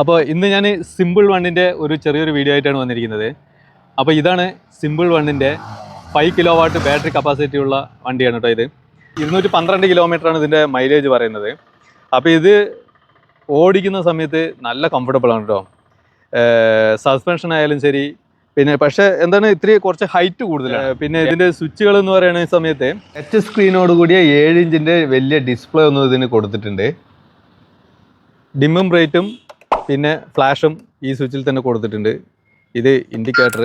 അപ്പോൾ ഇന്ന് ഞാൻ സിമ്പിൾ വണ്ണിന്റെ ഒരു ചെറിയൊരു വീഡിയോ ആയിട്ടാണ് വന്നിരിക്കുന്നത്. അപ്പോൾ ഇതാണ് സിമ്പിൾ വണ്ണിന്റെ five kilo watt battery capacity ഉള്ള വണ്ടിയാണ് കേട്ടോ ഇത്. ഇരുന്നൂറ്റി പന്ത്രണ്ട് കിലോമീറ്ററാണ് ഇതിന്റെ മൈലേജ് പറയുന്നത്. അപ്പോൾ ഇത് ഓടിക്കുന്ന സമയത്ത് നല്ല കംഫർട്ടബിൾ ആണ് കേട്ടോ. സസ്പെൻഷൻ ആയാലും ശരി പിന്നെ പക്ഷേ എന്താണ് ഇത്തിരി കുറച്ച് ഹൈറ്റ് കൂടുതലാണ്. പിന്നെ ഇതിന്റെ സ്വിച്ചുകൾ എന്ന് പറയുന്ന സമയത്ത് ടച്ച് സ്ക്രീനോട് കൂടിയ ഏഴ് ഇഞ്ചിന്റെ വലിയ ഡിസ്പ്ലേ ഒന്നും ഇതിന് കൊടുത്തിട്ടുണ്ട്. ഡിമ്മും ബ്രൈറ്റും പിന്നെ ഫ്ലാഷും ഈ സ്വിച്ചിൽ തന്നെ കൊടുത്തിട്ടുണ്ട്. ഇത് ഇൻഡിക്കേറ്റർ.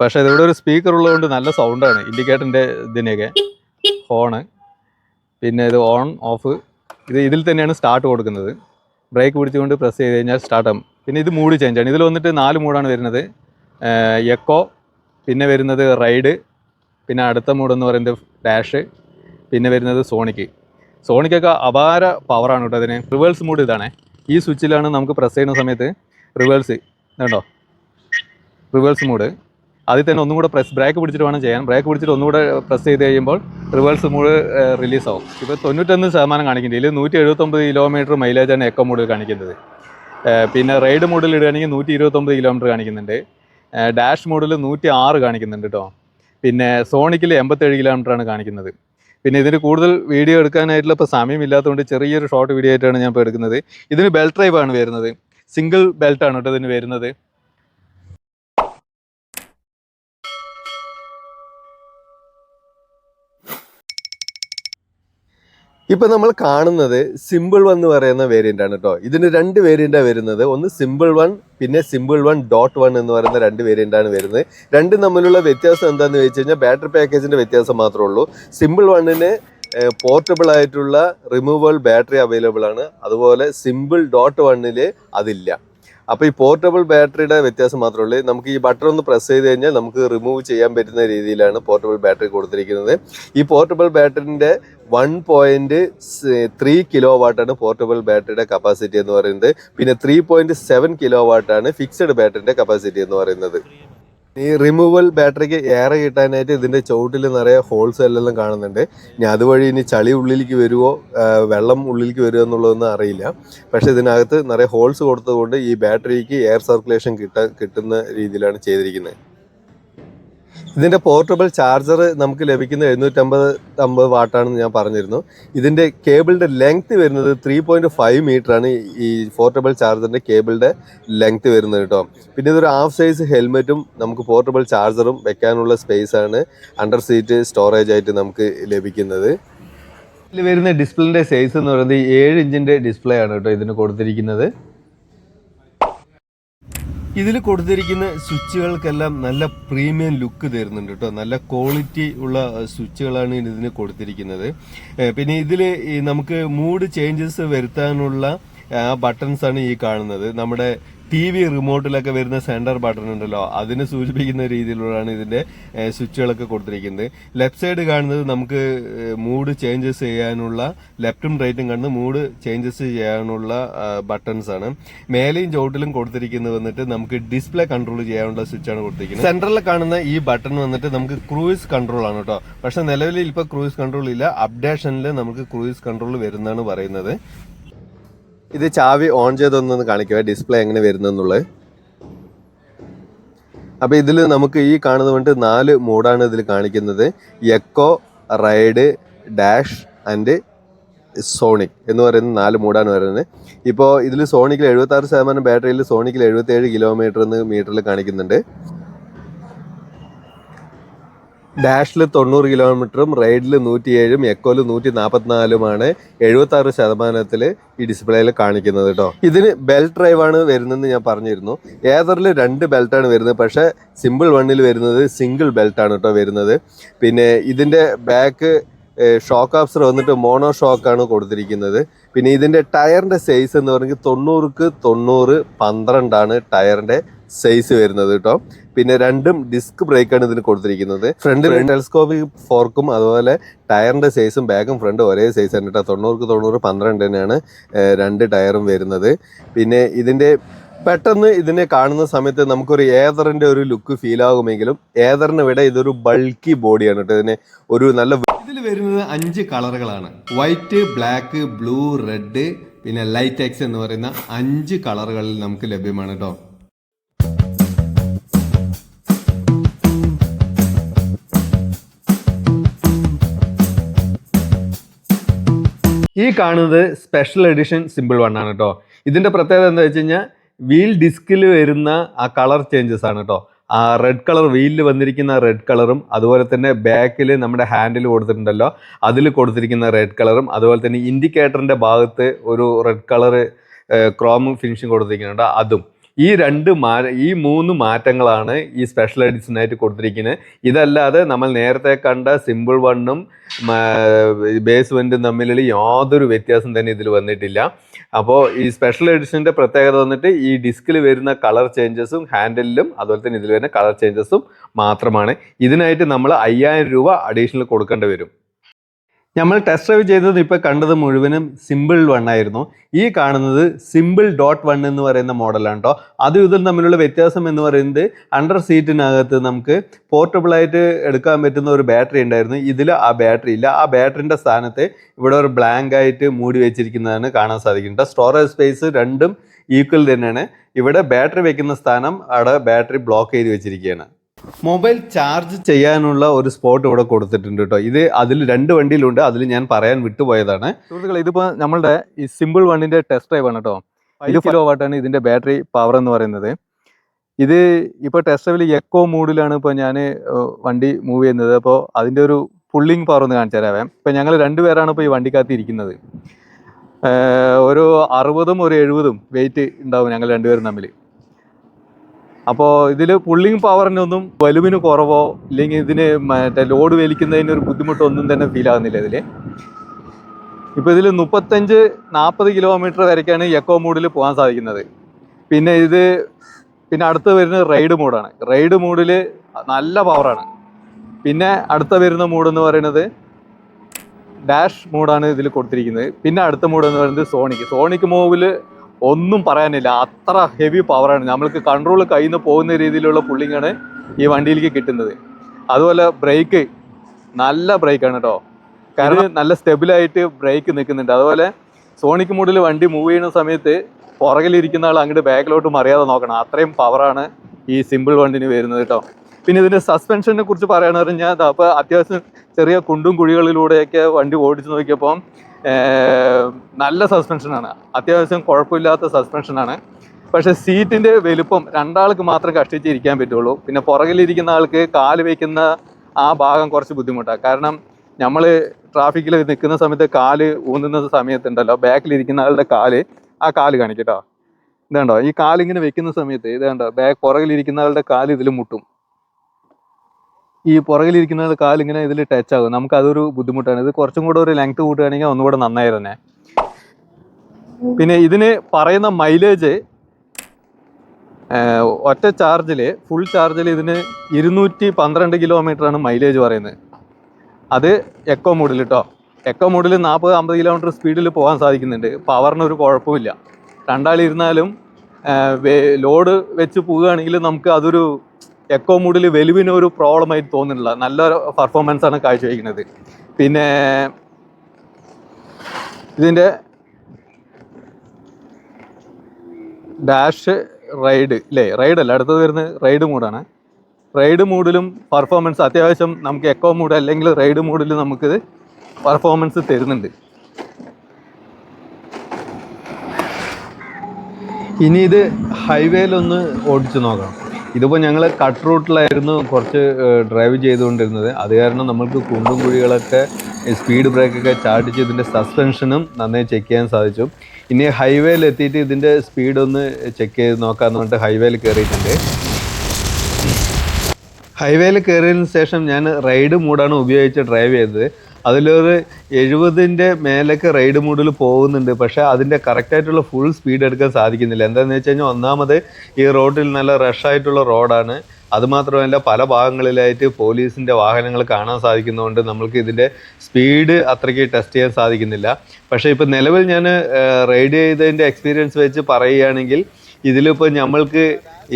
പക്ഷെ ഇതിവിടെ ഒരു സ്പീക്കർ ഉള്ളതുകൊണ്ട് നല്ല സൗണ്ടാണ് ഇൻഡിക്കേറ്ററിന്റെ ഇതിനെയൊക്കെ. ഹോണ്. പിന്നെ ഇത് ഓൺ ഓഫ്. ഇത് ഇതിൽ തന്നെയാണ് സ്റ്റാർട്ട് കൊടുക്കുന്നത്. ബ്രേക്ക് പിടിച്ചുകൊണ്ട് പ്രസ് ചെയ്ത് കഴിഞ്ഞാൽ സ്റ്റാർട്ട് ആകും പിന്നെ ഇത് മൂഡ് ചേഞ്ച് ആണ്. ഇതിൽ വന്നിട്ട് നാല് മൂഡാണ് വരുന്നത്. എക്കോ പിന്നെ വരുന്നത് റൈഡ് പിന്നെ അടുത്ത മൂഡെന്ന് പറയുന്നത് ഡാഷ് പിന്നെ വരുന്നത് സോണിക്ക് സോണിക്കൊക്കെ അപാര പവറാണ് കേട്ടോ അതിന് റിവേഴ്സ് മൂഡ് ഇതാണ്. ഈ സ്വിച്ചിലാണ് നമുക്ക് പ്രസ് ചെയ്യുന്ന സമയത്ത് റിവേഴ്സ് കേട്ടോ റിവേഴ്സ് മൂഡ് അതിൽ തന്നെ ഒന്നും കൂടെ പ്രസ് ബ്രേക്ക് പിടിച്ചിട്ട് വേണം ചെയ്യാൻ. ബ്രേക്ക് പിടിച്ചിട്ട് ഒന്നും ഒന്നുകൂടെ പ്രസ് ചെയ്ത് കഴിയുമ്പോൾ റിവേഴ്സ് മൂഡ് റിലീസ് ആവും. ഇപ്പോൾ തൊണ്ണൂറ്റൊന്ന് ശതമാനം കാണിക്കുന്നുണ്ട്. ഇതിൽ നൂറ്റി എഴുപത്തൊമ്പത് കിലോമീറ്റർ മൈലേജാണ് എക്കോ മോഡിൽ കാണിക്കുന്നത്. പിന്നെ റൈഡ് മോഡിൽ ഇടുകയാണെങ്കിൽ നൂറ്റി ഇരുപത്തൊമ്പത് കിലോമീറ്റർ കാണിക്കുന്നുണ്ട് ഡാഷ് മോഡിൽ നൂറ്റി ആറ് കാണിക്കുന്നുണ്ട് കേട്ടോ പിന്നെ സോണിക്കിൽ എൺപത്തേഴ് കിലോമീറ്ററാണ് കാണിക്കുന്നത്. പിന്നെ ഇതിന് കൂടുതൽ വീഡിയോ എടുക്കാനായിട്ടുള്ള ഇപ്പോൾ സമയമില്ലാത്തതുകൊണ്ട് ചെറിയൊരു ഷോർട്ട് വീഡിയോ ആയിട്ടാണ് ഞാൻ ഇപ്പോൾ എടുക്കുന്നത്. ഇതിന് ബെൽറ്റ് ഡ്രൈവ് ആണ് വരുന്നത്. സിംഗിൾ ബെൽറ്റ് ആണ് കേട്ടോ ഇതിന് വരുന്നത്. ഇപ്പൊ നമ്മൾ കാണുന്നത് സിമ്പിൾ വൺ എന്ന് പറയുന്ന വേരിയന്റ് ആണ് കേട്ടോ ഇതിന് രണ്ട് വേരിയന്റാണ് വരുന്നത്. ഒന്ന് സിമ്പിൾ വൺ പിന്നെ സിമ്പിൾ വൺ ഡോട്ട് വൺ എന്ന് പറയുന്ന രണ്ട് വേരിയന്റ് ആണ് വരുന്നത്. രണ്ടും തമ്മിലുള്ള വ്യത്യാസം എന്താണെന്ന് വെച്ച് കഴിഞ്ഞാൽ ബാറ്ററി പാക്കേജിന്റെ വ്യത്യാസം മാത്രമേ ഉള്ളൂ. സിമ്പിൾ വണ്ണിന് പോർട്ടബിൾ ആയിട്ടുള്ള റിമൂവബിൾ ബാറ്ററി അവൈലബിൾ ആണ്. അതുപോലെ സിമ്പിൾ ഡോട്ട് വണ്ണിൽ അതില്ല. അപ്പോൾ ഈ പോർട്ടബിൾ ബാറ്ററിയുടെ വ്യത്യാസം മാത്രമേ ഉള്ളൂ. നമുക്ക് ഈ ബട്ടൺ ഒന്ന് പ്രസ് ചെയ്ത് കഴിഞ്ഞാൽ നമുക്ക് റിമൂവ് ചെയ്യാൻ പറ്റുന്ന രീതിയിലാണ് പോർട്ടബിൾ ബാറ്ററി കൊടുത്തിരിക്കുന്നത്. ഈ പോർട്ടബിൾ ബാറ്ററിന്റെ വൺ പോയിന്റ് ത്രീ കിലോ വാട്ടാണ് പോർട്ടബിൾ ബാറ്ററിയുടെ കപ്പാസിറ്റി എന്ന് പറയുന്നത്. പിന്നെ ത്രീ പോയിന്റ് സെവൻ കിലോ വാട്ടാണ് ഫിക്സഡ് ബാറ്ററിന്റെ കപ്പാസിറ്റി എന്ന് പറയുന്നത്. ഈ റിമൂവൽ ബാറ്ററിക്ക് ഏറെ കിട്ടാനായിട്ട് ഇതിന്റെ ചുവട്ടിൽ നിറയെ ഹോൾസ് എല്ലാം കാണുന്നുണ്ട്. ഇനി അതുവഴി ഇനി ചളി ഉള്ളിലേക്ക് വരുമോ വെള്ളം ഉള്ളിലേക്ക് വരുമോ എന്നുള്ളതൊന്നും അറിയില്ല. പക്ഷെ ഇതിനകത്ത് നിറയെ ഹോൾസ് കൊടുത്തതുകൊണ്ട് ഈ ബാറ്ററിക്ക് എയർ സർക്കുലേഷൻ കിട്ടാൻ കിട്ടുന്ന രീതിയിലാണ് ചെയ്തിരിക്കുന്നത്. ഇതിന്റെ പോർട്ടബിൾ ചാർജർ നമുക്ക് ലഭിക്കുന്നത് എഴുന്നൂറ്റമ്പത് അമ്പത് വാട്ടാണെന്ന് ഞാൻ പറഞ്ഞിരുന്നു. ഇതിന്റെ കേബിളിന്റെ ലെങ്ത് വരുന്നത് ത്രീ പോയിന്റ് ഫൈവ് മീറ്റർ ആണ്. ഈ പോർട്ടബിൾ ചാർജറിന്റെ കേബിളിന്റെ ലെങ്ത് വരുന്നത് കേട്ടോ. പിന്നെ ഇതൊരു ഹാഫ് സൈസ് ഹെൽമെറ്റും നമുക്ക് പോർട്ടബിൾ ചാർജറും വെക്കാനുള്ള സ്പേസ് ആണ് അണ്ടർ സീറ്റ് സ്റ്റോറേജ് ആയിട്ട് നമുക്ക് ലഭിക്കുന്നത്. ഇതിൽ വരുന്ന ഡിസ്പ്ലേന്റെ സൈസ് എന്ന് പറയുന്നത് ഏഴ് ഇഞ്ചിന്റെ ഡിസ്പ്ലേ ആണ് കേട്ടോ ഇതിന് കൊടുത്തിരിക്കുന്നത്. ഇതിൽ കൊടുത്തിരിക്കുന്ന സ്വിച്ചുകൾക്കെല്ലാം നല്ല പ്രീമിയം ലുക്ക് തരുന്നുണ്ട് കേട്ടോ. നല്ല ക്വാളിറ്റി ഉള്ള സ്വിച്ചുകളാണ് ഇതിന് കൊടുത്തിരിക്കുന്നത്. പിന്നെ ഇതിൽ നമുക്ക് മൂഡ് ചേഞ്ചസ് വരുത്താനുള്ള ബട്ടൺസ് ആണ് ഈ കാണുന്നത്. നമ്മുടെ ടി വി റിമോട്ടിലൊക്കെ വരുന്ന സെന്റർ ബട്ടൺ ഉണ്ടല്ലോ അതിനെ സൂചിപ്പിക്കുന്ന രീതിയിലുള്ളതാണ് ഇതിന്റെ സ്വിച്ചുകളൊക്കെ കൊടുത്തിരിക്കുന്നത്. ലെഫ്റ്റ് സൈഡ് കാണുന്നത് നമുക്ക് മൂഡ് ചേഞ്ചസ് ചെയ്യാനുള്ള ലെഫ്റ്റും റൈറ്റും കാണുന്ന മൂഡ് ചേഞ്ചസ് ചെയ്യാനുള്ള ബട്ടൺസ് ആണ്. മേലെയും ചോട്ടിലും കൊടുത്തിരിക്കുന്നത് വന്നിട്ട് നമുക്ക് ഡിസ്പ്ലേ കൺട്രോൾ ചെയ്യാനുള്ള സ്വിച്ച് ആണ് കൊടുത്തിരിക്കുന്നത്. സെന്ററിൽ കാണുന്ന ഈ ബട്ടൺ വന്നിട്ട് നമുക്ക് ക്രൂയിസ് കൺട്രോൾ ആണ് കേട്ടോ. പക്ഷെ നിലവിൽ ഇപ്പൊ ക്രൂയിസ് കൺട്രോൾ ഇല്ല. അപ്ഡേഷനിൽ നമുക്ക് ക്രൂയിസ് കൺട്രോൾ വരുന്നതാണ് പറയുന്നത്. ഇത് ചാവി ഓൺ ചെയ്തൊന്നൊന്ന് കാണിക്കുക ഡിസ്പ്ലേ എങ്ങനെ വരുന്നെന്നുള്ളത്. അപ്പോൾ ഇതിൽ നമുക്ക് ഈ കാണുന്ന കൊണ്ട് നാല് മോഡാണ് ഇതിൽ കാണിക്കുന്നത്. Eco ride dash and sonic എന്ന് പറയുന്ന നാല് മൂഡാണ് വരുന്നത്. ഇപ്പോൾ ഇതിൽ സോണിക്കിൽ എഴുപത്താറ് ശതമാനം ബാറ്ററിയിൽ സോണിക്കിൽ എഴുപത്തേഴ് കിലോമീറ്റർ എന്ന് മീറ്ററിൽ കാണിക്കുന്നുണ്ട്. ഡാഷിൽ തൊണ്ണൂറ് കിലോമീറ്ററും റൈഡിൽ നൂറ്റിയേഴും എക്കോയിൽ നൂറ്റി നാൽപ്പത്തിനാലുമാണ് എഴുപത്തി ആറ് ശതമാനത്തിൽ ഈ ഡിസ്പ്ലേയിൽ കാണിക്കുന്നത് കേട്ടോ. ഇതിന് ബെൽറ്റ് ഡ്രൈവാണ് വരുന്നതെന്ന് ഞാൻ പറഞ്ഞിരുന്നു. ഏതറിൽ രണ്ട് ബെൽറ്റാണ് വരുന്നത്. പക്ഷേ സിമ്പിൾ വണ്ണിൽ വരുന്നത് സിംഗിൾ ബെൽറ്റാണ് കേട്ടോ വരുന്നത്. പിന്നെ ഇതിന്റെ ബാക്ക് ഷോക്ക് ആപ്സർ വന്നിട്ട് മോണോ ഷോക്കാണ് കൊടുത്തിരിക്കുന്നത്. പിന്നെ ഇതിന്റെ ടയറിന്റെ സൈസ് എന്ന് പറഞ്ഞാൽ തൊണ്ണൂറുക്ക് തൊണ്ണൂറ് പന്ത്രണ്ടാണ് ടയറിന്റെ സൈസ് വരുന്നത് കേട്ടോ പിന്നെ രണ്ടും ഡിസ്ക് ബ്രേക്കാണ് ഇതിന് കൊടുത്തിരിക്കുന്നത്. ഫ്രണ്ട് ടെലിസ്കോപ്പിക് ഫോർക്കും അതുപോലെ ടയറിന്റെ സൈസും ബാക്കും ഫ്രണ്ടും ഒരേ സൈസ് ആണ് കേട്ടോ തൊണ്ണൂറ് തൊണ്ണൂറ് പന്ത്രണ്ട് തന്നെയാണ് രണ്ട് ടയറും വരുന്നത്. പിന്നെ ഇതിന്റെ പെട്ടെന്ന് ഇതിനെ കാണുന്ന സമയത്ത് നമുക്കൊരു ഏതറിന്റെ ഒരു ലുക്ക് ഫീൽ ആകുമെങ്കിലും ഏതറിന് വിട ഇതൊരു ബൾക്കി ബോഡിയാണ് കേട്ടോ ഇതിനെ ഒരു നല്ല ഇതിൽ വരുന്നത് അഞ്ച് കളറുകളാണ്. വൈറ്റ് ബ്ലാക്ക് ബ്ലൂ റെഡ് പിന്നെ ലൈറ്റ് എക്സ് എന്ന് പറയുന്ന അഞ്ച് കളറുകളിൽ നമുക്ക് ലഭ്യമാണ് കേട്ടോ ഈ കാണുന്നത് സ്പെഷ്യൽ എഡിഷൻ സിമ്പിൾ വൺ ആണ് കേട്ടോ ഇതിന്റെ പ്രത്യേകത എന്താ വെച്ച് കഴിഞ്ഞാൽ വീൽ ഡിസ്കിൽ വരുന്ന ആ കളർ ചേഞ്ചസ് ആണ് കേട്ടോ ആ റെഡ് കളർ വീലിൽ വന്നിരിക്കുന്ന റെഡ് കളറും അതുപോലെ തന്നെ ബാക്കിൽ നമ്മുടെ ഹാൻഡിൽ കൊടുത്തിട്ടുണ്ടല്ലോ അതിൽ കൊടുത്തിരിക്കുന്ന റെഡ് കളറും അതുപോലെ തന്നെ ഇൻഡിക്കേറ്ററിന്റെ ഭാഗത്ത് ഒരു റെഡ് കളർ ക്രോമും ഫിനിഷിങ് കൊടുത്തിരിക്കുന്നുണ്ട്. അതും ഈ രണ്ട് മാ ഈ മൂന്ന് മാറ്റങ്ങളാണ് ഈ സ്പെഷ്യൽ എഡിഷനായിട്ട് കൊടുത്തിരിക്കുന്നത്. ഇതല്ലാതെ നമ്മൾ നേരത്തെ കണ്ട സിമ്പിൾ വണ്ണും ബേസ് വെന്റും തമ്മിലുള്ള യാതൊരു വ്യത്യാസം തന്നെ ഇതിൽ വന്നിട്ടില്ല. അപ്പോൾ ഈ സ്പെഷ്യൽ എഡിഷന്റെ പ്രത്യേകത വന്നിട്ട് ഈ ഡിസ്കിൽ വരുന്ന കളർ ചേഞ്ചസും ഹാൻഡിലും അതുപോലെ തന്നെ ഇതിൽ വരുന്ന കളർ ചേഞ്ചസും മാത്രമാണ്. ഇതിനായിട്ട് നമ്മൾ അയ്യായിരം രൂപ അഡീഷണൽ കൊടുക്കേണ്ടി വരും. നമ്മൾ ടെസ്റ്റ് ഡ്രൈവ് ചെയ്തത് ഇപ്പോൾ കണ്ടത് മുഴുവനും സിമ്പിൾ വൺ ആയിരുന്നു. ഈ കാണുന്നത് സിമ്പിൾ ഡോട്ട് വൺ എന്ന് പറയുന്ന മോഡലാണ് കേട്ടോ അതും ഇതും തമ്മിലുള്ള വ്യത്യാസം എന്ന് പറയുന്നത് അണ്ടർ സീറ്റിനകത്ത് നമുക്ക് പോർട്ടബിളായിട്ട് എടുക്കാൻ പറ്റുന്ന ഒരു ബാറ്ററി ഉണ്ടായിരുന്നു. ഇതിൽ ആ ബാറ്ററി ഇല്ല. ആ ബാറ്ററിന്റെ സ്ഥാനത്ത് ഇവിടെ ഒരു ബ്ലാങ്ക് ആയിട്ട് മൂടി വെച്ചിരിക്കുന്നതാണ് കാണാൻ സാധിക്കുന്നത് സ്റ്റോറേജ് സ്പേസ് രണ്ടും ഈക്വൽ തന്നെയാണ്. ഇവിടെ ബാറ്ററി വെക്കുന്ന സ്ഥാനം അവിടെ ബാറ്ററി ബ്ലോക്ക് ചെയ്ത് വെച്ചിരിക്കുകയാണ്. മൊബൈൽ ചാർജ് ചെയ്യാനുള്ള ഒരു സ്പോട്ട് ഇവിടെ കൊടുത്തിട്ടുണ്ട് കേട്ടോ. ഇത് അതിൽ രണ്ട് വണ്ടിയിലുണ്ട്. അതിൽ ഞാൻ പറയാൻ വിട്ടുപോയതാണ്. സുഹൃത്തുക്കളെ ഇതിപ്പോൾ നമ്മളുടെ ഈ സിമ്പിൾ വണ്ണിന്റെ ടെസ്റ്റ് ഡ്രൈവ് ആണ് കേട്ടോ. ഫൈവ് കിലോ വാട്ടാണ് ഇതിന്റെ ബാറ്ററി പവർ എന്ന് പറയുന്നത്. ഇത് ഇപ്പോൾ ടെസ്റ്റ് ഡ്രൈവിൽ എക്കോ മൂഡിലാണ് ഇപ്പോൾ ഞാൻ വണ്ടി മൂവ് ചെയ്യുന്നത്. അപ്പോൾ അതിന്റെ ഒരു പുള്ളിങ് പവർ ഒന്ന് കാണിച്ചു തരാവേ. ഇപ്പം ഞങ്ങൾ രണ്ടുപേരാണ് ഇപ്പോൾ ഈ വണ്ടിക്കകത്ത് ഇരിക്കുന്നത്. ഒരു അറുപതും ഒരു എഴുപതും വെയിറ്റ് ഉണ്ടാവും ഞങ്ങൾ രണ്ടുപേരും തമ്മിൽ അപ്പോൾ ഇതിൽ പുള്ളിങ് പവറിനൊന്നും വലുവിന് കുറവോ ഇല്ലെങ്കിൽ ഇതിന് മറ്റേ ലോഡ് വലിക്കുന്നതിന് ഒരു ബുദ്ധിമുട്ടോ ഒന്നും തന്നെ ഫീൽ ആകുന്നില്ല ഇതിൽ ഇപ്പോൾ ഇതിൽ മുപ്പത്തഞ്ച് നാൽപ്പത് കിലോമീറ്റർ വരയ്ക്കാണ് എക്കോ മൂഡിൽ പോകാൻ സാധിക്കുന്നത്. പിന്നെ ഇത് പിന്നെ അടുത്ത് വരുന്നത് റൈഡ് മൂഡാണ് റൈഡ് മൂഡിൽ നല്ല പവറാണ് പിന്നെ അടുത്ത വരുന്ന മൂഡ് എന്ന് പറയുന്നത് ഡാഷ് മൂഡാണ് ഇതിൽ കൊടുത്തിരിക്കുന്നത്. പിന്നെ അടുത്ത മൂഡ് എന്ന് പറയുന്നത് സോണിക്ക് സോണിക്ക് മൂവിൽ ഒന്നും പറയാനില്ല. അത്ര ഹെവി പവറാണ് നമ്മൾക്ക് കൺട്രോൾ കയ്യിൽ നിന്ന് പോകുന്ന രീതിയിലുള്ള പുള്ളിങ്ങാണ് ഈ വണ്ടിയിലേക്ക് കിട്ടുന്നത്. അതുപോലെ ബ്രേക്ക് നല്ല ബ്രേക്കാണ് കേട്ടോ കാരണം നല്ല സ്റ്റെബിലായിട്ട് ബ്രേക്ക് നിൽക്കുന്നുണ്ട്. അതുപോലെ സോണിക് മൂഡിൽ വണ്ടി മൂവ് ചെയ്യുന്ന സമയത്ത് പുറകിലിരിക്കുന്ന ആൾ അങ്ങോട്ട് ബാക്കിലോട്ട് മറിയാതെ നോക്കണം. അത്രയും പവറാണ് ഈ സിമ്പിൾ വണ്ടിന് വരുന്നത് കേട്ടോ പിന്നെ ഇതിന്റെ സസ്പെൻഷനെ കുറിച്ച് പറയുകയാണെന്ന് പറഞ്ഞാൽ അപ്പോൾ അത്യാവശ്യം ചെറിയ കുണ്ടും കുഴികളിലൂടെയൊക്കെ വണ്ടി ഓടിച്ചു നോക്കിയപ്പോൾ നല്ല സസ്പെൻഷനാണ് അത്യാവശ്യം കുഴപ്പമില്ലാത്ത സസ്പെൻഷനാണ് പക്ഷെ സീറ്റിന്റെ വലുപ്പം രണ്ടാൾക്ക് മാത്രം കഷ്ടിച്ചിരിക്കാൻ പറ്റുള്ളൂ. പിന്നെ പുറകിലിരിക്കുന്ന ആൾക്ക് കാൽ വയ്ക്കുന്ന ആ ഭാഗം കുറച്ച് ബുദ്ധിമുട്ടാണ് കാരണം നമ്മൾ ട്രാഫിക്കിൽ നിൽക്കുന്ന സമയത്ത് കാൽ ഊന്നുന്ന സമയത്തുണ്ടല്ലോ. ബാക്കിലിരിക്കുന്ന ആളുടെ കാൽ ആ കാൽ കാണിക്കട്ടോ ഇതുണ്ടോ? ഈ കാലിങ്ങനെ വെക്കുന്ന സമയത്ത് ഇത് കണ്ടോ ബാക്ക് പുറകിലിരിക്കുന്ന ആളുടെ കാൽ ഇതിൽ മുട്ടും. ഈ പുറകിലിരിക്കുന്ന കാലിങ്ങനെ കാൽ ഇതിൽ ടച്ച് ആകും. നമുക്ക് അതൊരു ബുദ്ധിമുട്ടാണ്. ഇത് കുറച്ചും കൂടെ ഒരു ലെങ്ത് കൂട്ടുകയാണെങ്കിൽ ഒന്നുകൂടെ നന്നായി തന്നെ പിന്നെ ഇതിന് പറയുന്ന മൈലേജ് ഒറ്റ ചാർജിൽ ഫുൾ ചാർജിൽ ഇതിന് ഇരുന്നൂറ്റി പന്ത്രണ്ട് ആണ് മൈലേജ് പറയുന്നത്. അത് എക്കോ മോഡിൽ കേട്ടോ എക്കോ മോഡിൽ നാൽപ്പത് അമ്പത് കിലോമീറ്റർ സ്പീഡിൽ പോകാൻ സാധിക്കുന്നുണ്ട്. പവറിനൊരു കുഴപ്പമില്ല. രണ്ടാളിരുന്നാലും ലോഡ് വെച്ച് പോവുകയാണെങ്കിൽ നമുക്ക് അതൊരു എക്കോ മൂഡിൽ വെലുവിന് ഒരു പ്രോബ്ലം ആയിട്ട് തോന്നുന്നില്ല. നല്ല പെർഫോമൻസ് ആണ് കാഴ്ചവെക്കുന്നത്. പിന്നെ ഇതിന്റെ ഡാഷ് റൈഡ് ഇല്ലേ റൈഡ് അല്ല അടുത്തത് വരുന്നത് റൈഡ് മൂഡാണ് റൈഡ് മൂഡിലും പെർഫോമൻസ് അത്യാവശ്യം നമുക്ക് എക്കോ മൂഡ് അല്ലെങ്കിൽ റൈഡ് മൂഡിൽ നമുക്ക് പെർഫോമൻസ് തരുന്നുണ്ട്. ഇനി ഇത് ഹൈവേയിലൊന്ന് ഓടിച്ചു നോക്കാം. ഇതിപ്പോൾ ഞങ്ങൾ കട്ട് റൂട്ടിലായിരുന്നു കുറച്ച് ഡ്രൈവ് ചെയ്തുകൊണ്ടിരുന്നത്. അത് കാരണം നമ്മൾക്ക് കുണ്ടും കുഴികളൊക്കെ സ്പീഡ് ബ്രേക്കൊക്കെ ചാടിച്ച് ഇതിന്റെ സസ്പെൻഷനും നന്നായി ചെക്ക് ചെയ്യാൻ സാധിച്ചു. ഇനി ഹൈവേയിൽ എത്തിയിട്ട് ഇതിന്റെ സ്പീഡ് ഒന്ന് ചെക്ക് ചെയ്ത് നോക്കാമെന്ന് പറഞ്ഞിട്ട് ഹൈവേയിൽ കയറിയിട്ടുണ്ട് ഹൈവേയിൽ കയറിയതിന് ശേഷം ഞാൻ റൈഡ് മൂഡാണ് ഉപയോഗിച്ച് ഡ്രൈവ് ചെയ്തത്. അതിലൊരു എഴുപതിന്റെ മേലൊക്കെ റൈഡ് മൂഡിൽ പോകുന്നുണ്ട്. പക്ഷേ അതിന്റെ കറക്റ്റായിട്ടുള്ള ഫുൾ സ്പീഡ് എടുക്കാൻ സാധിക്കുന്നില്ല. എന്താണെന്ന് വെച്ച് കഴിഞ്ഞാൽ ഒന്നാമത് ഈ റോഡിൽ നല്ല റഷായിട്ടുള്ള റോഡാണ്. അതുമാത്രമല്ല പല ഭാഗങ്ങളിലായിട്ട് പോലീസിന്റെ വാഹനങ്ങൾ കാണാൻ സാധിക്കുന്നതുകൊണ്ട് നമ്മൾക്ക് ഇതിന്റെ സ്പീഡ് അത്രയ്ക്ക് ടെസ്റ്റ് ചെയ്യാൻ സാധിക്കുന്നില്ല. പക്ഷേ ഇപ്പോൾ നിലവിൽ ഞാൻ റൈഡ് ചെയ്തതിന്റെ എക്സ്പീരിയൻസ് വെച്ച് പറയുകയാണെങ്കിൽ ഇതിലിപ്പോൾ നമ്മൾക്ക്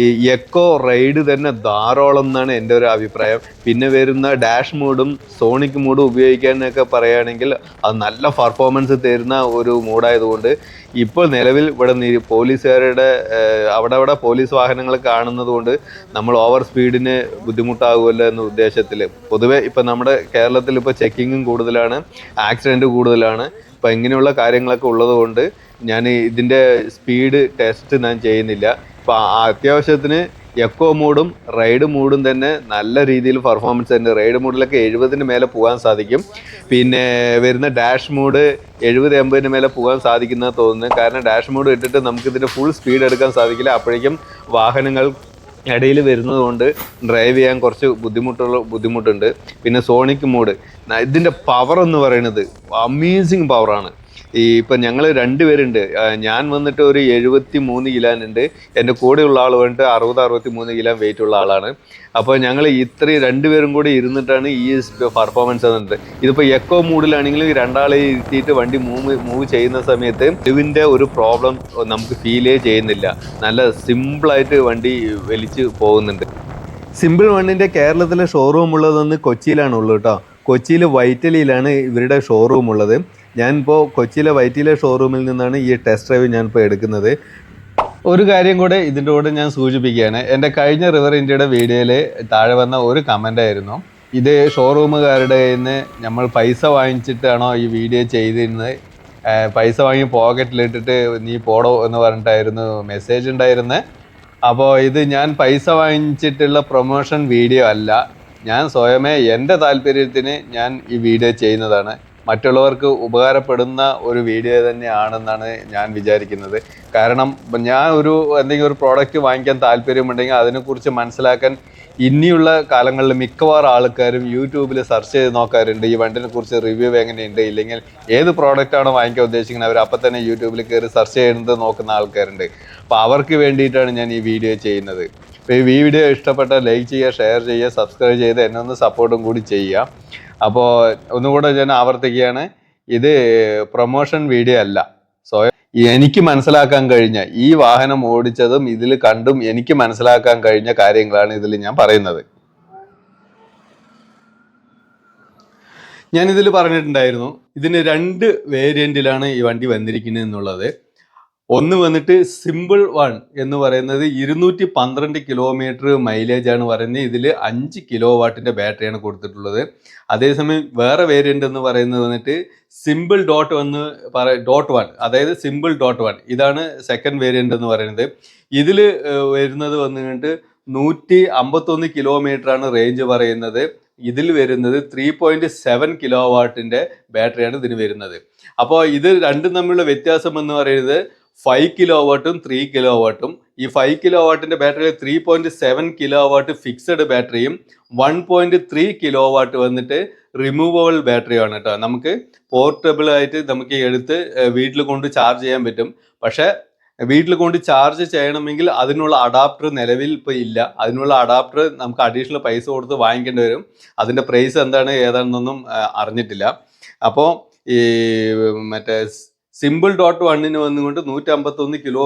ഈ എക്കോ റൈഡ് തന്നെ ധാരാളം എന്നാണ് എന്റെ ഒരു അഭിപ്രായം. പിന്നെ വരുന്ന ഡാഷ് മോഡും സോണിക് മോഡും ഉപയോഗിക്കാനൊക്കെ പറയുകയാണെങ്കിൽ അത് നല്ല പെർഫോമൻസ് തരുന്ന ഒരു മോഡായതുകൊണ്ട് ഇപ്പോൾ നിലവിൽ ഇവിടെ പോലീസുകാരുടെ അവിടെ അവിടെ പോലീസ് വാഹനങ്ങൾ കാണുന്നത് കൊണ്ട് നമ്മൾ ഓവർ സ്പീഡിന് ബുദ്ധിമുട്ടാകുമല്ലോ എന്ന ഉദ്ദേശത്തിൽ. പൊതുവെ ഇപ്പം നമ്മുടെ കേരളത്തിൽ ഇപ്പോൾ ചെക്കിങ്ങും കൂടുതലാണ് ആക്സിഡന്റ് കൂടുതലാണ്. ഇപ്പം ഇങ്ങനെയുള്ള കാര്യങ്ങളൊക്കെ ഉള്ളതുകൊണ്ട് ഞാൻ ഇതിന്റെ സ്പീഡ് ടെസ്റ്റ് ഞാൻ ചെയ്യുന്നില്ല. അത്യാവശ്യത്തിന് എക്കോ മൂഡും റൈഡ് മൂഡും തന്നെ നല്ല രീതിയിൽ പെർഫോമൻസ് തന്നെ റൈഡ് മൂഡിലൊക്കെ എഴുപതിന് മേലെ പോകാൻ സാധിക്കും. പിന്നെ വരുന്ന ഡാഷ് മൂഡ് എഴുപത് എൺപതിന് മേലെ പോകാൻ സാധിക്കുന്ന തോന്നുന്നു കാരണം ഡാഷ് മൂഡ് ഇട്ടിട്ട് നമുക്ക് ഇതിന്റെ ഫുൾ സ്പീഡ് എടുക്കാൻ സാധിക്കില്ല. അപ്പോഴേക്കും വാഹനങ്ങൾ ഇടയിൽ വരുന്നതുകൊണ്ട് ഡ്രൈവ് ചെയ്യാൻ കുറച്ച് ബുദ്ധിമുട്ടുള്ള ബുദ്ധിമുട്ടുണ്ട്. പിന്നെ സോണിക് മൂഡ് ഇതിന്റെ പവർ എന്ന് പറയുന്നത് അമേസിങ് പവറാണ് ഈ ഇപ്പം ഞങ്ങൾ രണ്ടുപേരുണ്ട് ഞാൻ വന്നിട്ട് ഒരു എഴുപത്തി മൂന്ന് കിലോനുണ്ട് എന്റെ കൂടെയുള്ള ആൾ വന്നിട്ട് അറുപത് അറുപത്തി മൂന്ന് കിലോ വെയിറ്റ് ഉള്ള ആളാണ്. അപ്പോൾ ഞങ്ങൾ ഇത്രയും രണ്ടുപേരും കൂടി ഇരുന്നിട്ടാണ് ഈ പെർഫോമൻസ് തന്നിട്ട് ഇതിപ്പോൾ എക്കോ മൂഡിലാണെങ്കിലും രണ്ടാളെ ഇരുത്തിയിട്ട് വണ്ടി മൂവ് മൂവ് ചെയ്യുന്ന സമയത്ത് ഇതിന്റെ ഒരു പ്രോബ്ലം നമുക്ക് ഫീലേ ചെയ്യുന്നില്ല. നല്ല സിമ്പിളായിട്ട് വണ്ടി വലിച്ച് പോകുന്നുണ്ട്. സിമ്പിൾ വണ്ണിന്റെ കേരളത്തിലെ ഷോറൂം ഉള്ളതെന്ന് കൊച്ചിയിലാണ് ഉള്ളൂ കേട്ടോ കൊച്ചിയിൽ വൈറ്റലിയിലാണ് ഇവരുടെ ഷോറൂം ഉള്ളത്. ഞാനിപ്പോൾ കൊച്ചിയിലെ വൈറ്റിയിലെ ഷോറൂമിൽ നിന്നാണ് ഈ ടെസ്റ്റ് ഡ്രൈവ് ഞാനിപ്പോൾ എടുക്കുന്നത്. ഒരു കാര്യം കൂടെ ഇതിന്റെ കൂടെ ഞാൻ സൂചിപ്പിക്കുകയാണ്. എന്റെ കഴിഞ്ഞ റിവർ ഇന്ത്യയുടെ വീഡിയോയിൽ താഴെ വന്ന ഒരു കമന്റ് ആയിരുന്നു. ഇത് ഷോറൂമുകാരുടെ നിന്ന് നമ്മൾ പൈസ വാങ്ങിച്ചിട്ടാണോ ഈ വീഡിയോ ചെയ്തിരുന്നത്? പൈസ വാങ്ങി പോക്കറ്റിലിട്ടിട്ട് നീ പോടോ എന്ന് പറഞ്ഞിട്ടായിരുന്നു മെസ്സേജ് ഉണ്ടായിരുന്നത്. അപ്പോൾ ഇത് ഞാൻ പൈസ വാങ്ങിച്ചിട്ടുള്ള പ്രൊമോഷൻ വീഡിയോ അല്ല. ഞാൻ സ്വയമേ എന്റെ താല്പര്യത്തിന് ഞാൻ ഈ വീഡിയോ ചെയ്യുന്നതാണ്. മറ്റുള്ളവർക്ക് ഉപകാരപ്പെടുന്ന ഒരു വീഡിയോ തന്നെയാണെന്നാണ് ഞാൻ വിചാരിക്കുന്നത്. കാരണം ഞാൻ ഒരു എന്തെങ്കിലും ഒരു പ്രോഡക്റ്റ് വാങ്ങിക്കാൻ താല്പര്യമുണ്ടെങ്കിൽ അതിനെക്കുറിച്ച് മനസ്സിലാക്കാൻ ഇനിയുള്ള കാലങ്ങളിൽ മിക്കവാറും ആൾക്കാരും യൂട്യൂബിൽ സെർച്ച് ചെയ്ത് നോക്കാറുണ്ട്. ഈ വണ്ടിനെ കുറിച്ച് റിവ്യൂ എങ്ങനെയുണ്ട്? ഇല്ലെങ്കിൽ ഏത് പ്രോഡക്റ്റാണോ വാങ്ങിക്കാൻ ഉദ്ദേശിക്കുന്നത്? അവർ അപ്പം തന്നെ യൂട്യൂബിൽ കയറി സെർച്ച് ചെയ്യുന്നത് നോക്കുന്ന ആൾക്കാരുണ്ട്. അപ്പോൾ അവർക്ക് വേണ്ടിയിട്ടാണ് ഞാൻ ഈ വീഡിയോ ചെയ്യുന്നത്. അപ്പോൾ ഈ വീഡിയോ ഇഷ്ടപ്പെട്ടാൽ ലൈക്ക് ചെയ്യുക ഷെയർ ചെയ്യുക സബ്സ്ക്രൈബ് ചെയ്ത് എന്നെ ഒന്ന് സപ്പോർട്ടും കൂടി ചെയ്യുക. അപ്പോൾ ഒന്നുകൂടെ ഞാൻ ആവർത്തിക്കുകയാണ്. ഇത് പ്രൊമോഷൻ വീഡിയോ അല്ല. സോ എനിക്ക് മനസ്സിലാക്കാൻ കഴിഞ്ഞ ഈ വാഹനം ഓടിച്ചതും ഇതിൽ കണ്ടും എനിക്ക് മനസ്സിലാക്കാൻ കഴിഞ്ഞ കാര്യങ്ങളാണ് ഇതിൽ ഞാൻ പറയുന്നത്. ഞാൻ ഇതിൽ പറഞ്ഞിട്ടുണ്ടായിരുന്നു. ഇതിന് രണ്ട് വേരിയന്റിലാണ് ഈ വണ്ടി വന്നിരിക്കുന്നത് എന്നുള്ളത്. ഒന്ന് വന്നിട്ട് സിമ്പിൾ വൺ എന്ന് പറയുന്നത് ഇരുന്നൂറ്റി പന്ത്രണ്ട് കിലോമീറ്റർ മൈലേജ് ആണ് പറയുന്നത്. ഇതിൽ അഞ്ച് കിലോ വാട്ടിന്റെ ബാറ്ററിയാണ് കൊടുത്തിട്ടുള്ളത്. അതേസമയം വേറെ വേരിയന്റ് എന്ന് പറയുന്നത് വന്നിട്ട് സിമ്പിൾ ഡോട്ട് വന്ന് പറ ഡോട്ട് വൺ അതായത് സിമ്പിൾ ഡോട്ട് വൺ ഇതാണ് സെക്കൻഡ് വേരിയന്റ് എന്ന് പറയുന്നത്. ഇതിൽ വരുന്നത് വന്നിട്ട് നൂറ്റി അമ്പത്തൊന്ന് കിലോമീറ്റർ ആണ് റേഞ്ച് പറയുന്നത്. ഇതിൽ വരുന്നത് ത്രീ പോയിന്റ് സെവൻ കിലോ വാട്ടിന്റെ ബാറ്ററിയാണ് ഇതിന് വരുന്നത്. അപ്പോൾ ഇത് രണ്ടും തമ്മിലുള്ള വ്യത്യാസം എന്ന് പറയുന്നത് ഫൈവ് കിലോ വാട്ടും ത്രീ കിലോ വാട്ടും ഈ ഫൈവ് കിലോ വാട്ടിന്റെ ബാറ്ററിയിൽ three point seven kilowatt fixed ബാറ്ററിയും one point three kilo watt വന്നിട്ട് റിമൂവബിൾ ബാറ്ററിയാണ് കേട്ടോ. നമുക്ക് പോർട്ടബിൾ ആയിട്ട് നമുക്ക് എടുത്ത് വീട്ടിൽ കൊണ്ട് ചാർജ് ചെയ്യാൻ പറ്റും. പക്ഷേ വീട്ടിൽ കൊണ്ട് ചാർജ് ചെയ്യണമെങ്കിൽ അതിനുള്ള അഡാപ്റ്റർ നിലവിൽ ഇപ്പോൾ ഇല്ല. അതിനുള്ള അഡാപ്റ്റർ നമുക്ക് അഡീഷണൽ പൈസ കൊടുത്ത് വാങ്ങിക്കേണ്ടി വരും. അതിന്റെ പ്രൈസ് എന്താണ് ഏതാണെന്നൊന്നും അറിഞ്ഞിട്ടില്ല. അപ്പോൾ ഈ മറ്റേ സിമ്പിൾ ഡോട്ട് വണ്ണിന് വന്നുകൊണ്ട് നൂറ്റമ്പത്തൊന്ന് കിലോ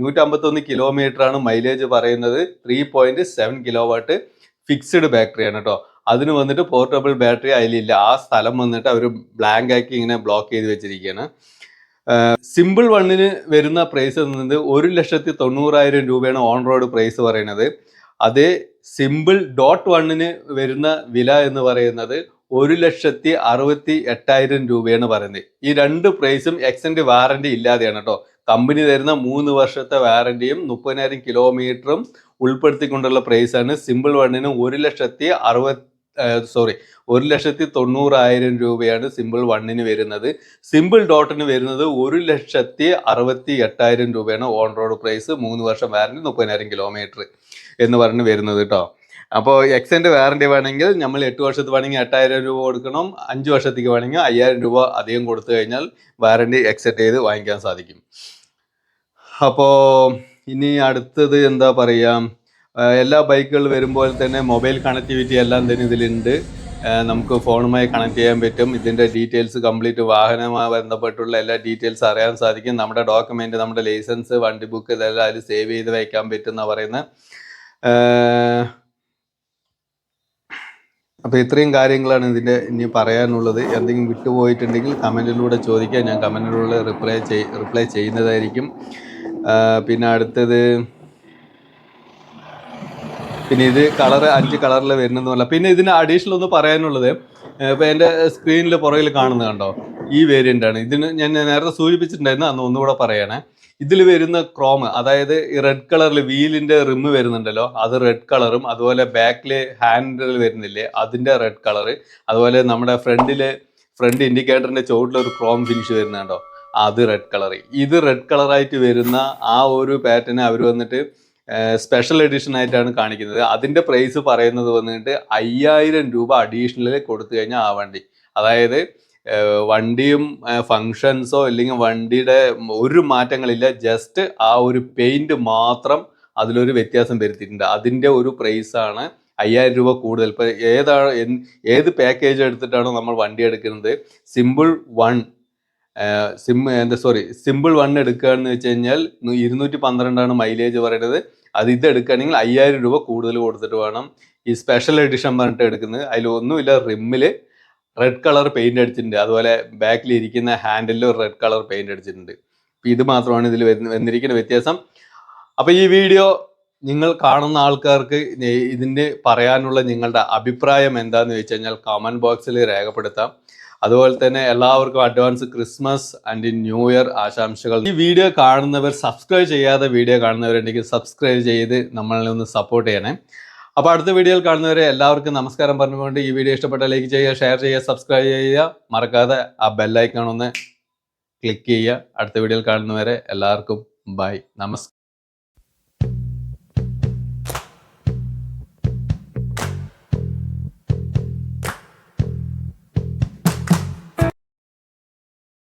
നൂറ്റമ്പത്തൊന്ന് കിലോമീറ്റർ ആണ് മൈലേജ് പറയുന്നത്. Three point seven kilowatt fixed ബാറ്ററിയാണ് കേട്ടോ അതിന് വന്നിട്ട് പോർട്ടബിൾ ബാറ്ററി അതിലില്ല. ആ സ്ഥലം വന്നിട്ട് അവർ ബ്ലാങ്ക് ആക്കി ഇങ്ങനെ ബ്ലോക്ക് ചെയ്ത് വെച്ചിരിക്കുകയാണ്. സിമ്പിൾ വണ്ണിന് വരുന്ന പ്രൈസ് എന്നത് ഒരു ലക്ഷത്തി തൊണ്ണൂറായിരം രൂപയാണ് ഓൺ റോഡ് പ്രൈസ് പറയുന്നത്. അതേ സിമ്പിൾ ഡോട്ട് വണ്ണിന് വരുന്ന വില എന്ന് പറയുന്നത് ഒരു ലക്ഷത്തി അറുപത്തി എട്ടായിരം രൂപയാണ് പറയുന്നത്. ഈ രണ്ട് പ്രൈസും എക്സെൻഡ് വാറണ്ടി ഇല്ലാതെയാണ് കേട്ടോ കമ്പനി തരുന്ന മൂന്ന് വർഷത്തെ വാറണ്ടിയും മുപ്പതിനായിരം കിലോമീറ്ററും ഉൾപ്പെടുത്തിക്കൊണ്ടുള്ള പ്രൈസാണ് സിമ്പിൾ വണ്ണിന് ഒരു ലക്ഷത്തി അറുപത്തി സോറി ഒരു ലക്ഷത്തി തൊണ്ണൂറായിരം രൂപയാണ് സിമ്പിൾ വണ്ണിന് വരുന്നത്. സിമ്പിൾ ഡോട്ടിന് വരുന്നത് ഒരു ലക്ഷത്തി അറുപത്തി എട്ടായിരം രൂപയാണ് ഓൺ റോഡ് പ്രൈസ് മൂന്ന് വർഷം വാറണ്ടി മുപ്പതിനായിരം കിലോമീറ്റർ എന്ന് പറഞ്ഞ് വരുന്നത് കേട്ടോ അപ്പോൾ എക്സെന്റ് വാറണ്ടി വേണമെങ്കിൽ നമ്മൾ എട്ട് വർഷത്ത് വേണമെങ്കിൽ എട്ടായിരം രൂപ കൊടുക്കണം. അഞ്ച് വർഷത്തേക്ക് വേണമെങ്കിൽ അയ്യായിരം രൂപ അധികം കൊടുത്തു കഴിഞ്ഞാൽ വാറണ്ടി എക്സെപ്റ്റ് ചെയ്ത് വാങ്ങിക്കാൻ സാധിക്കും. അപ്പോൾ ഇനി അടുത്തത് എന്താ പറയുക എല്ലാ ബൈക്കുകൾ വരുമ്പോൾ തന്നെ മൊബൈൽ കണക്ടിവിറ്റി എല്ലാം തന്നെ ഇതിലുണ്ട്. നമുക്ക് ഫോണുമായി കണക്ട് ചെയ്യാൻ പറ്റും. ഇതിന്റെ ഡീറ്റെയിൽസ് കംപ്ലീറ്റ് വാഹനവുമായി ബന്ധപ്പെട്ടുള്ള എല്ലാ ഡീറ്റെയിൽസ് അറിയാൻ സാധിക്കും. നമ്മുടെ ഡോക്യുമെന്റ് നമ്മുടെ ലൈസൻസ് വണ്ടി ബുക്ക് ഇതെല്ലാം അതിൽ സേവ് ചെയ്ത് വയ്ക്കാൻ പറ്റും എന്നാണ് പറയുന്നത് അപ്പോൾ ഇത്രയും കാര്യങ്ങളാണ് ഇതിന്റെ ഇനി പറയാനുള്ളത്. എന്തെങ്കിലും വിട്ടുപോയിട്ടുണ്ടെങ്കിൽ കമന്റിലൂടെ ചോദിക്കുക ഞാൻ കമന്റിലൂടെ റിപ്ലൈ ചെയ് റിപ്ലൈ ചെയ്യുന്നതായിരിക്കും. പിന്നെ അടുത്തത് പിന്നെ ഇത് കളർ അഞ്ച് കളറിൽ വരുന്നതുമല്ല പിന്നെ ഇതിന് അഡീഷണൽ ഒന്ന് പറയാനുള്ളത്. ഇപ്പോൾ എന്റെ സ്ക്രീനിൽ പുറകിൽ കാണുന്നത് കണ്ടോ? ഈ വേരിയന്റ് ആണ്. ഇതിന് ഞാൻ നേരത്തെ സൂചിപ്പിച്ചിട്ടുണ്ടായിരുന്നു അന്ന് ഒന്നുകൂടെ പറയണേ. ഇതിൽ വരുന്ന ക്രോം അതായത് ഈ റെഡ് കളറിൽ വീലിന്റെ റിമ്മ് വരുന്നുണ്ടല്ലോ അത് റെഡ് കളറും അതുപോലെ ബാക്കിൽ ഹാൻഡിൽ വരുന്നില്ലേ അതിന്റെ റെഡ് കളറ് അതുപോലെ നമ്മുടെ ഫ്രണ്ടിൽ ഫ്രണ്ട് ഇൻഡിക്കേറ്ററിന്റെ ചുവട്ടിൽ ഒരു ക്രോം ഫിനിഷ് വരുന്നുണ്ടോ അത് റെഡ് കളർ ഇത് റെഡ് കളറായിട്ട് വരുന്ന ആ ഒരു പാറ്റേൺ അവർ വന്നിട്ട് സ്പെഷ്യൽ എഡിഷൻ ആയിട്ടാണ് കാണിക്കുന്നത്. അതിന്റെ പ്രൈസ് പറയുന്നത് വന്നിട്ട് അയ്യായിരം രൂപ അഡീഷണൽ കൊടുത്തു കഴിഞ്ഞാൽ ആ വണ്ടി. അതായത് വണ്ടിയും ഫങ്ഷൻസോ അല്ലെങ്കിൽ വണ്ടിയുടെ ഒരു മാറ്റങ്ങളില്ല. ജസ്റ്റ് ആ ഒരു പെയിന്റ് മാത്രം അതിലൊരു വ്യത്യാസം വരുത്തിയിട്ടുണ്ട്. അതിന്റെ ഒരു പ്രൈസാണ് അയ്യായിരം രൂപ കൂടുതൽ. ഇപ്പം ഏതാണ് ഏത് പാക്കേജ് എടുത്തിട്ടാണോ നമ്മൾ വണ്ടി എടുക്കുന്നത്? സിമ്പിൾ വൺ സിം എന്താ സോറി സിമ്പിൾ വൺ എടുക്കുകയാണെന്ന് വെച്ച് കഴിഞ്ഞാൽ ഇരുന്നൂറ്റി പന്ത്രണ്ടാണ് മൈലേജ് പറയുന്നത് അത് ഇത് എടുക്കുകയാണെങ്കിൽ അയ്യായിരം രൂപ കൂടുതൽ കൊടുത്തിട്ട് വേണം ഈ സ്പെഷ്യൽ എഡിഷൻ പറഞ്ഞിട്ട് എടുക്കുന്നത്. അതിൽ ഒന്നുമില്ല റിമ്മിൽ റെഡ് കളർ പെയിന്റ് അടിച്ചിട്ടുണ്ട്. അതുപോലെ ബാക്കിൽ ഇരിക്കുന്ന ഹാൻഡിലും റെഡ് കളർ പെയിന്റ് അടിച്ചിട്ടുണ്ട്. അപ്പൊ ഇത് മാത്രമാണ് ഇതിൽ വന്നിരിക്കുന്ന വ്യത്യാസം. അപ്പൊ ഈ വീഡിയോ നിങ്ങൾ കാണുന്ന ആൾക്കാർക്ക് ഇതിന്റെ പറയാനുള്ള നിങ്ങളുടെ അഭിപ്രായം എന്താന്ന് വെച്ച് കഴിഞ്ഞാൽ കമന്റ് ബോക്സിൽ രേഖപ്പെടുത്താം. അതുപോലെ തന്നെ എല്ലാവർക്കും advance Christmas and new year ആശംസകൾ. ഈ വീഡിയോ കാണുന്നവർ സബ്സ്ക്രൈബ് ചെയ്യാതെ വീഡിയോ കാണുന്നവരുണ്ടെങ്കിൽ സബ്സ്ക്രൈബ് ചെയ്ത് നമ്മളെ ഒന്ന് സപ്പോർട്ട് ചെയ്യണേ. അപ്പോൾ അടുത്ത വീഡിയോയിൽ കാണുന്നവരെ എല്ലാവർക്കും നമസ്കാരം പറഞ്ഞുകൊണ്ട് ഈ വീഡിയോ ഇഷ്ടപ്പെട്ട ലൈക്ക് ചെയ്യുക ഷെയർ ചെയ്യുക സബ്സ്ക്രൈബ് ചെയ്യുക. മറക്കാതെ ആ ബെല്ലൈക്കൺ ഒന്ന് ക്ലിക്ക് ചെയ്യുക. അടുത്ത വീഡിയോയിൽ കാണുന്നവരെ എല്ലാവർക്കും ബൈ നമസ്കാരം.